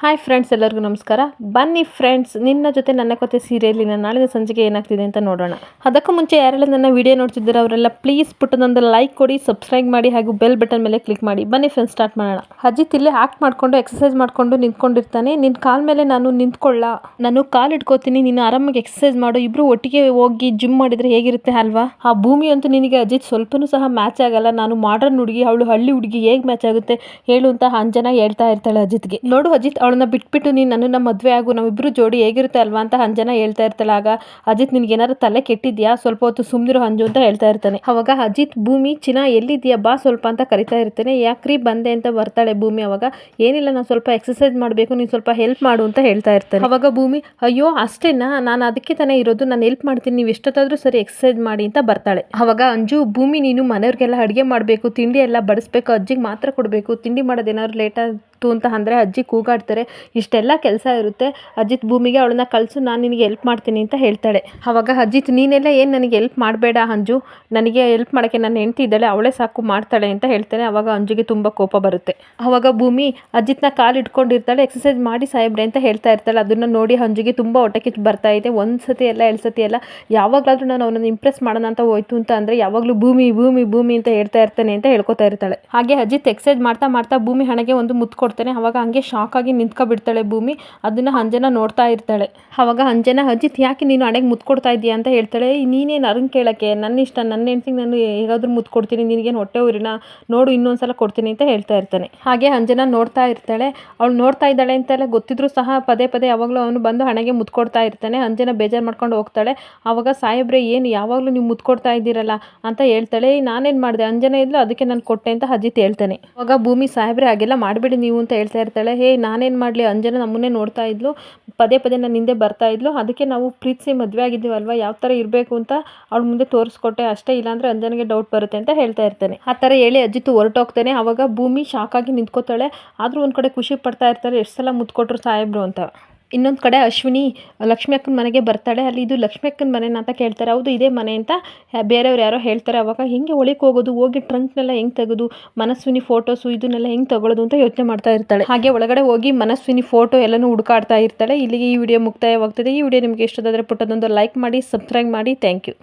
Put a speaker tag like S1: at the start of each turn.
S1: Hi friends ಎಲ್ಲರಿಗೂ ನಮಸ್ಕಾರ. ಬನ್ನಿ ಫ್ರೆಂಡ್ಸ್ ನಿನ್ನ ಜೊತೆ ನನ್ನ ಕತೆ ಸೀರಿಯಲಿನ ನಾಳಿನ ಸಂಜೆಗೆ ಏನಾಗ್ತಿದೆ ಅಂತ ನೋಡೋಣ. ಅದಕ್ಕೂ ಮುಂಚೆ ಯಾರೆಲ್ಲ ನನ್ನ ವಿಡಿಯೋ ನೋಡ್ತಿದ್ದಾರೆ ಅವರೆಲ್ಲ ಪ್ಲೀಸ್ ಪುಟ್ಟದೊಂದು ಲೈಕ್ ಕೊಡಿ ಸಬ್ಸ್ಕ್ರೈಬ್ ಮಾಡಿ ಹಾಗೂ ಬೆಲ್ ಬಟನ್ ಮೇಲೆ ಕ್ಲಿಕ್ ಮಾಡಿ. ಬನ್ನಿ ಫ್ರೆಂಡ್ಸ್ ಸ್ಟಾರ್ಟ್ ಮಾಡೋಣ. ಅಜಿತ್ ಇಲ್ಲೇ ಆಕ್ಟ್ ಮಾಡ್ಕೊಂಡು ಎಕ್ಸಸೈಸ್ ಮಾಡ್ಕೊಂಡು ನಿಂತ್ಕೊಂಡಿರ್ತಾನೆ. ನಿನ್ನ ಕಾಲ್ ಮೇಲೆ ನಾನು ನಿಂತ್ಕೊಳ್ಳ. ನಾನು ಕಾಲ್ ಇಟ್ಕೋತೀನಿ, ನೀನು ಆರಾಮಾಗಿ ಎಕ್ಸಸೈಸ್ ಮಾಡು. ಇಬ್ರು ಒಟ್ಟಿಗೆ ಹೋಗಿ ಜಿಮ್ ಮಾಡಿದ್ರೆ ಹೇಗಿರುತ್ತೆ ಅಲ್ವಾ? ಆ ಭೂಮಿ ಅಂತೂ ನಿನಗೆ ಅಜಿತ್ ಸ್ವಲ್ಪನೂ ಸಹ ಮ್ಯಾಚ್ ಆಗಲ್ಲ. ನಾನು ಮಾಡರ್ನ್ ಹುಡುಗಿ, ಅವಳು ಹಳ್ಳಿ ಹುಡುಗಿ ಹೇಗೆ ಮ್ಯಾಚ್ ಆಗುತ್ತೆ ಹೇಳು ಅಂತ ಅಂಜನ ಹೇಳ್ತಾ ಇರ್ತಾಳೆ ಅಜಿತ್ಗೆ. ನೋಡು ಅಜಿತ್ ಅವಳನ್ನ ಬಿಟ್ಬಿಟ್ಟು ನೀನು ನನ್ನನ್ನು ಮದುವೆ ಆಗು ನಾವಿಬ್ಬರು ಜೋಡಿ ಹೇಗಿರುತ್ತೆ ಅಲ್ವಾ ಅಂತ ಅಂಜನ ಹೇಳ್ತಾ ಇರ್ತಾಳೆ. ಆಗ ಅಜಿತ್ ನಿನ್ಗೆ ಏನಾದ್ರು ತಲೆ ಕೆಟ್ಟಿದ್ಯಾ? ಸ್ವಲ್ಪ ಹೊತ್ತು ಸುಮ್ಮನಿರೋ ಅಂಜು ಅಂತ ಹೇಳ್ತಾ ಇರ್ತಾನೆ. ಅವಾಗ ಅಜಿತ್, ಭೂಮಿ, ಚಿನ್ನ, ಎಲ್ಲಿದ್ಯಾ? ಬಾ ಸ್ವಲ್ಪ ಅಂತ ಕರಿತಾ ಇರ್ತಾನೆ. ಯಾಕ್ರಿ ಬಂದೆ ಅಂತ ಬರ್ತಾಳೆ ಭೂಮಿ. ಅವಾಗ ಏನಿಲ್ಲ, ನಾನು ಸ್ವಲ್ಪ ಎಕ್ಸಸೈಸ್ ಮಾಡಬೇಕು, ನೀನು ಸ್ವಲ್ಪ ಹೆಲ್ಪ್ ಮಾಡು ಅಂತ ಹೇಳ್ತಾ ಇರ್ತಾನೆ. ಅವಾಗ ಭೂಮಿ, ಅಯ್ಯೋ, ಅಷ್ಟೇನಾ? ನಾನು ಅದಕ್ಕೆ ತಾನೇ ಇರೋದು. ನಾನು ಹೆಲ್ಪ್ ಮಾಡ್ತೀನಿ. ನೀವು ಎಷ್ಟೊತ್ತಾದರೂ ಸರಿ ಎಕ್ಸಸೈಸ್ ಮಾಡಿ ಅಂತ ಬರ್ತಾಳೆ. ಅವಾಗ ಅಂಜು, ಭೂಮಿ, ನೀನು ಮನೆಯವ್ರಿಗೆಲ್ಲ ಅಡುಗೆ ಮಾಡಬೇಕು, ತಿಂಡಿ ಎಲ್ಲ ಬಡಿಸ್ಬೇಕು, ಅಜ್ಜಿಗೆ ಮಾತ್ರ ಕೊಡಬೇಕು, ತಿಂಡಿ ಮಾಡೋದೇನಾದ್ರು ಲೇಟ್ ಆಯಿತು ಅಂತ ಅಂದರೆ ಅಜ್ಜಿ ಕೂಗಾಡ್ತಾರೆ, ಇಷ್ಟೆಲ್ಲ ಕೆಲಸ ಇರುತ್ತೆ, ಅಜಿತ್ ಭೂಮಿಗೆ ಅವಳನ್ನ ಕಳಿಸು, ನಾನು ನಿನಗೆ ಹೆಲ್ಪ್ ಮಾಡ್ತೀನಿ ಅಂತ ಹೇಳ್ತಾಳೆ. ಅವಾಗ ಅಜಿತ್, ನೀನೆಲ್ಲ ಏನು ನನಗೆ ಹೆಲ್ಪ್ ಮಾಡಬೇಡ ಅಂಜು, ನನಗೆ ಹೆಲ್ಪ್ ಮಾಡೋಕ್ಕೆ ನನ್ನ ಹೆಂಡ್ತಿ ಇದ್ದಾಳೆ, ಅವಳೇ ಸಾಕು ಮಾಡ್ತಾಳೆ ಅಂತ ಹೇಳ್ತಾನೆ, ಅವಾಗ ಅಂಜುಗೆ ತುಂಬ ಕೋಪ ಬರುತ್ತೆ. ಅವಾಗ ಭೂಮಿ ಅಜಿತ್ನ ಕಾಲು ಇಟ್ಕೊಂಡಿರ್ತಾಳೆ ಎಕ್ಸಸೈಸ್ ಮಾಡಿ ಸಾಹೇಬ್ರೆ ಅಂತ ಹೇಳ್ತಾ ಇರ್ತಾಳೆ, ಅದನ್ನು ನೋಡಿ ಅಂಜುಗೆ ತುಂಬ ಹೊಟ್ಟೆ ಕಿಚ್ಚು ಬರ್ತಾ ಇದೆ ಒಂದು ಸತಿ ಎಲ್ಲ ಎರಡು ಸತಿ ಎಲ್ಲ ಯಾವಾಗಲಾದರೂ ನಾನು ಅವನನ್ನು ಇಂಪ್ರೆಸ್ ಮಾಡೋಣ ಅಂತ ಹೋಯ್ತು ಅಂತ ಅಂದರೆ ಯಾವಾಗಲೂ ಭೂಮಿ ಭೂಮಿ ಭೂಮಿ ಅಂತ ಹೇಳ್ತಾ ಇರ್ತಾನೆ ಅಂತ ಹೇಳ್ಕೊತಾ ಇರ್ತಾಳೆ. ಹಾಗೆ ಅಜಿತ್ ಎಕ್ಸಸೈಸ್ ಮಾಡ್ತಾ ಮಾಡ್ತಾ ಭೂಮಿ ಹಣೆಗೆ ಒಂದು ಮುತ್ತು ಕೊಡ್ತಾನೆ. ಅವಾಗ ಹಂಗೆ ಶಾಕ್ ಆಗಿ ನಿಂತ್ಕೊಬಿಡ್ತಾಳೆ ಭೂಮಿ. ಅದನ್ನು ಅಂಜನ ನೋಡ್ತಾ ಇರ್ತಾಳೆ. ಅವಾಗ ಅಂಜನ, ಅಜಿತ್, ಯಾಕೆ ನೀನು ಹಣೆಗೆ ಮುತ್ಕೊಡ್ತಾ ಇದೀಯ? ಅಂತ ಹೇಳ್ತಾಳೆ. ನೀನೇನು ಅರಂಗೆ ಕೇಳೋಕ್ಕೆ? ನನ್ನ ಇಷ್ಟ, ನನ್ನ ಹೆಂಡ್ತಿಗೆ ನಾನು ಹೇಗಾದರೂ ಮುತ್ಕೊಡ್ತೀನಿ. ನಿನಗೇನು ಹೊಟ್ಟೆ ಊರಿನ? ನೋಡು ಇನ್ನೊಂದು ಸಲ ಕೊಡ್ತೀನಿ ಅಂತ ಹೇಳ್ತಾ ಇರ್ತಾನೆ. ಹಾಗೆ ಅಂಜನ ನೋಡ್ತಾ ಇರ್ತಾಳೆ. ಅವಳು ನೋಡ್ತಾ ಇದ್ದಾಳೆ ಅಂತೆಲ್ಲ ಗೊತ್ತಿದ್ರು ಸಹ ಪದೇ ಪದೇ ಯಾವಾಗಲೂ ಅವನು ಬಂದು ಹಣೆಗೆ ಮುದ್ದು ಕೊಡ್ತಾ ಇರ್ತಾನೆ. ಅಂಜನ ಬೇಜಾರು ಮಾಡ್ಕೊಂಡು ಹೋಗ್ತಾಳೆ. ಅವಾಗ, ಸಾಹೇಬ್ರೆ, ಏನು ಯಾವಾಗಲೂ ನೀವು ಮುತ್ಕೊಡ್ತಾ ಇದ್ದೀರಲ್ಲ? ಅಂತ ಹೇಳ್ತಾಳೆ. ನಾನೇನು ಮಾಡಿದೆ? ಅಂಜನ ಇದ್ಲು, ಅದಕ್ಕೆ ನಾನು ಕೊಟ್ಟೆ ಅಂತ ಅಜಿತ್ ಹೇಳ್ತಾನೆ. ಅವಾಗ ಭೂಮಿ, ಸಾಹೇಬ್ರೆ, ಹಾಗೆಲ್ಲ ಮಾಡಬೇಡಿ. ನೀವು ಅಂತ ಹೇಳ್ತಾ ಇರ್ತಾಳೆ, ಹೇ, ನಾನೇನು ಮಾಡಲಿ? ಅಂಜನ ನಮ್ಮನ್ನೇ ನೋಡ್ತಾ ಇದ್ಲು, ಪದೇ ಪದೇ ನನ್ನ ಹಿಂದೆ ಬರ್ತಾ ಇದ್ಲು, ಅದಕ್ಕೆ ನಾವು ಪ್ರೀತಿಸಿ ಮದುವೆ ಆಗಿದ್ದೀವಲ್ವ? ಯಾವ ಥರ ಇರಬೇಕು ಅಂತ ಅವಳ ಮುಂದೆ ತೋರಿಸ್ಕೊಟ್ಟೆ, ಅಷ್ಟೇ ಇಲ್ಲಾಂದರೆ ಅಂಜನಿಗೆ ಡೌಟ್ ಬರುತ್ತೆ ಅಂತ ಹೇಳ್ತಾ ಇರ್ತಾನೆ. ಆ ಥರ ಹೇಳಿ ಅಜ್ಜಿತು ಹೊರಟೋಗ್ತಾನೆ, ಅವಾಗ ಭೂಮಿ ಶಾಕಾಗಿ ನಿಂತ್ಕೋತಾಳೆ, ಆದರೂ ಒಂದು ಕಡೆ ಖುಷಿ ಪಡ್ತಾ ಇರ್ತಾರೆ, ಎಷ್ಟು ಸಲ ಮುತ್ಕೊಟ್ರು ಸಾಹೇಬ್ರು ಅಂತ. ಇನ್ನೊಂದು ಕಡೆ ಅಶ್ವಿನಿ ಲಕ್ಷ್ಮಿ ಅಕ್ಕನ ಮನೆಗೆ ಬರ್ತಾಳೆ. ಅಲ್ಲಿ ಇದು ಲಕ್ಷ್ಮಿ ಅಕ್ಕನ ಮನೆನ ಅಂತ ಕೇಳ್ತಾರೆ. ಹೌದು, ಇದೇ ಮನೆ ಅಂತ ಬೇರೆಯವ್ರು ಯಾರೋ ಹೇಳ್ತಾರೆ. ಅವಾಗ ಹೆಂಗೆ ಒಳಕ್ಕೆ ಹೋಗೋದು? ಹೋಗಿ ಟ್ರಂಕ್ನೆಲ್ಲ ಹೆಂಗೆ ತೆಗೆದು, ಮನಸ್ವಿನಿ ಫೋಟೋಸು ಇದನ್ನೆಲ್ಲ ಹೆಂಗೆ ತಗೊಳ್ಳೋದು ಅಂತ ಯೋಚನೆ ಮಾಡ್ತಾ ಇರ್ತಾಳೆ. ಹಾಗೆ ಒಳಗಡೆ ಹೋಗಿ ಮನಸ್ವಿನಿ ಫೋಟೋ ಎಲ್ಲನೂ ಹುಡುಕಾಡ್ತಾ ಇರ್ತಾಳೆ. ಇಲ್ಲಿಗೆ ಈ ವಿಡಿಯೋ ಮುಕ್ತಾಯವಾಗ್ತದೆ. ಈ ವಿಡಿಯೋ ನಿಮಗೆ ಇಷ್ಟದಾದರೆ ಪುಟ್ಟದೊಂದು ಲೈಕ್ ಮಾಡಿ ಸಬ್ಸ್ಕ್ರೈಬ್ ಮಾಡಿ. Thank you